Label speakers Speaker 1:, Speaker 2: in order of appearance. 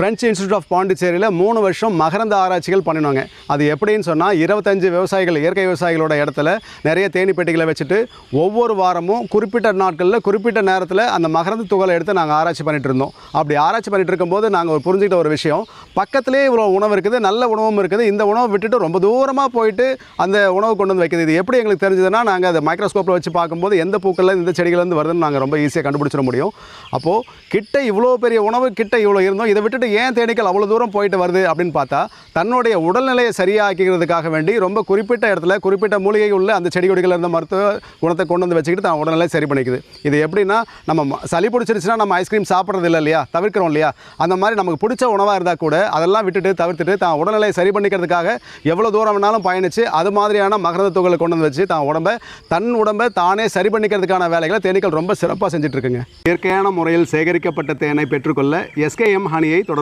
Speaker 1: French institute of பாண்டிச்சேரியில் மூணு வருஷம் மகரந்த ஆராய்ச்சிகள் பண்ணினாங்க அது எப்படின்னு சொன்னால் இருபத்தஞ்சு விவசாயிகள் இயற்கை விவசாயிகளோட இடத்துல நிறைய தேனி பெட்டிகளை வச்சுட்டு ஒவ்வொரு வாரமும் குறிப்பிட்ட நாட்களில் குறிப்பிட்ட நேரத்தில் அந்த மகரந்த துகளை எடுத்து நாங்கள் ஆராய்ச்சி பண்ணிகிட்டு இருந்தோம். அப்படி ஆராய்ச்சி பண்ணிகிட்டு இருக்கும்போது நாங்கள் ஒரு புரிஞ்சுக்கிட்ட ஒரு விஷயம். பக்கத்திலே இவ்வளோ உணவு இருக்குது நல்ல உணவும் இருக்குது. இந்த உணவை விட்டுட்டு ரொம்ப தூரமாக போயிட்டு அந்த உணவு கொண்டு வந்து வைக்கிறது. இது எப்படி எங்களுக்கு தெரிஞ்சதுன்னா நாங்கள் அதை மைக்ரோஸ்கோப்பில் வச்சு பார்க்கும்போது எந்த பூக்களில் இந்த செடிகள்லேருந்து வருதுன்னு நாங்கள் ரொம்ப ஈஸியாக கண்டுபிடிச்சிட முடியும். அப்போது கிட்ட இவ்வளோ பெரிய உணவு கிட்ட இவ்வளோ இருந்தோம். இதை விட்டுட்டு ஏன் தேனீக்கள் அவ்வளோ தூரம் போயிட்டு வருது அப்படின்னு பார்த்தா தன்னுடைய உடல்நிலையை சரியாக்கிறதுக்காக வேண்டி ரொம்ப குறிப்பிட்ட இடத்துல குறிப்பிட்ட மூலிகை உள்ள அந்த செடி கொடிகள் இருந்த மருத்துவ குணத்தை கொண்டு வந்து வச்சுக்கிட்டு தான் உடல்நிலையை சரி பண்ணிக்குது. இது எப்படின்னா நம்ம சளி பிடிச்சிருச்சுன்னா நம்ம ஐஸ்கிரீம் சாப்பிட்றது இல்லை இல்லையா? தவிர்க்கிறோம் இல்லையா? அந்த மாதிரி நமக்கு பிடிச்ச உணவாக இருந்தால் கூட அதெல்லாம் விட்டுட்டு தவிர்த்துட்டு தான் உடல்நிலையை சரி பண்ணிக்கிறதுக்காக எவ்வளோ தூரம் வேணாலும் பயணித்து அது மாதிரியான மகரந்த துகளை கொண்டு வந்து வச்சு தான் உடம்பை தன் உடம்பை தானே சரி பண்ணிக்கிறதுக்கான வேலைகளை தேனீக்கள் ரொம்ப சிறப்பாக செஞ்சுட்டு இருக்குங்க. இயற்கையான முறையில் சேகரிக்கப்பட்ட தேனை பெற்றுக்கொள்ள எஸ்கேஎம் ஹனியை தொடர்